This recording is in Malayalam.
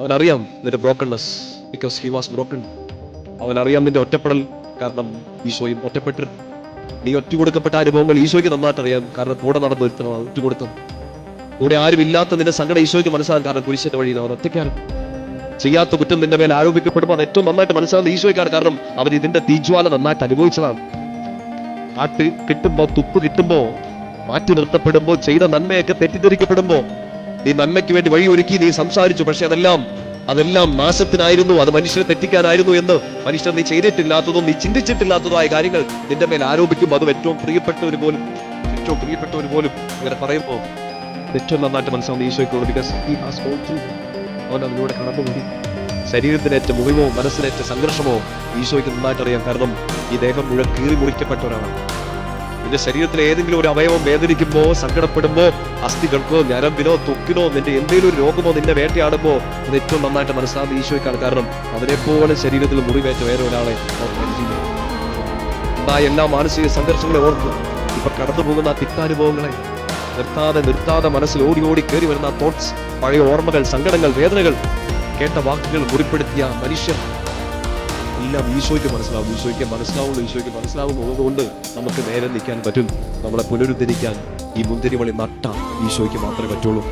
അവനറിയാം നിന്റെ brokenness because he was broken അവനറിയാം നിന്റെ ഒറ്റപ്പെടൽ കാരണം ഈശോയും ഒറ്റപ്പെട്ട് നീ ഒറ്റ കൊടുക്കപ്പെട്ട അനുഭവങ്ങൾ ഈശോയ്ക്ക് നന്നായിട്ട് അറിയാം കാരണം കൂടെ നടന്ന് ഒരുത്തനാണ് ഒറ്റ കൊടുത്തത് കൂടെ ആരുമില്ലാത്ത നിന്റെ സങ്കടം ഈശോയ്ക്ക് മനസ്സിലാകും കാരണം കുരിശന്റെ വഴി അവൻ ഒറ്റയ്ക്കാണ്. ചെയ്യാത്ത കുറ്റം നിന്റെ മേൽ ആരോപിക്കപ്പെടുമ്പോൾ അത് ഏറ്റവും നന്നായിട്ട് മനസ്സിലാകുന്ന ഈശോയ്ക്കാണ് കാരണം അവൻ ഇതിന്റെ തീജ്വാല നന്നായിട്ട് അനുഭവിച്ചതാണ്. കാട്ട് കിട്ടുമ്പോൾ തുപ്പ് കിട്ടുമ്പോ മാറ്റി നിർത്തപ്പെടുമ്പോ ചെയ്ത നന്മയൊക്കെ തെറ്റിദ്ധരിക്കപ്പെടുമ്പോ നീ നന്മയ്ക്ക് വേണ്ടി വഴി ഒരുക്കി നീ സംസാരിച്ചു പക്ഷെ അതെല്ലാം അതെല്ലാം നാശത്തിനായിരുന്നു അത് മനുഷ്യനെ തെറ്റിക്കാനായിരുന്നു എന്ന് മനുഷ്യർ നീ ചെയ്തിട്ടില്ലാത്തതും നീ ചിന്തിച്ചിട്ടില്ലാത്തതുമായ കാര്യങ്ങൾ നിന്റെ മേൽ ആരോപിക്കും. അതും ഏറ്റവും പ്രിയപ്പെട്ടവർ പോലും ഏറ്റവും പ്രിയപ്പെട്ടവർ പോലും ഇങ്ങനെ പറയുമ്പോൾ ഏറ്റവും നന്നായിട്ട് മനസ്സിലാവുന്ന ഈശോയ്ക്ക് ബിക്കോസ് ഹി ഹാസ് കടന്നുപോയി. ശരീരത്തിനേറ്റ മുറിവോ മനസ്സിനേറ്റ സംഘർഷമോ ഈശോയ്ക്ക് നന്നായിട്ട് അറിയാം കാരണം ഈ ദേഹം മുഴുവൻ കീറി മുറിക്കപ്പെട്ട ഒരാളാണ്. നിന്റെ ശരീരത്തിലെ ഏതെങ്കിലും ഒരു അവയവം വേദനിക്കുമ്പോ സങ്കടപ്പെടുമ്പോ അസ്ഥികൾക്കോ ഞരമ്പിനോ തൊക്കിനോ നിന്റെ എന്തെങ്കിലും ഒരു രോഗമോ നിന്നെ വേട്ടയാടുമ്പോ അത് ഏറ്റവും നന്നായിട്ട് മനസ്സിലാകുന്ന ഈശോയ്ക്കാണ്. കാരണം അവരെപ്പോലെ ശരീരത്തിൽ മുറിവേറ്റ വേറെ ഒരാളെ ഉണ്ടായ എല്ലാ മാനസിക സംഘർഷങ്ങളെ ഓർത്ത് ഇപ്പൊ കടന്നു പോകുന്ന ആ നിർത്താതെ നിർത്താതെ മനസ്സിൽ ഓടി ഓടി കയറി വരുന്ന തോട്ട്സ് പഴയ ഓർമ്മകൾ സങ്കടങ്ങൾ വേദനകൾ കേട്ട വാക്കുകൾ മുറിപ്പെടുത്തിയ മനുഷ്യർ എല്ലാം ഈശോയ്ക്ക് മനസ്സിലാവും. ഈശോയ്ക്ക് മനസ്സിലാവുള്ളൂ. ഈശോയ്ക്ക് മനസ്സിലാവുന്നതുകൊണ്ട് നമുക്ക് നേരെ നിൽക്കാൻ പറ്റും നമ്മളെ പുനരുദ്ധരിക്കാൻ ഈ മുന്തിരിവളി നട്ട ഈശോയ്ക്ക് മാത്രമേ പറ്റുള്ളൂ.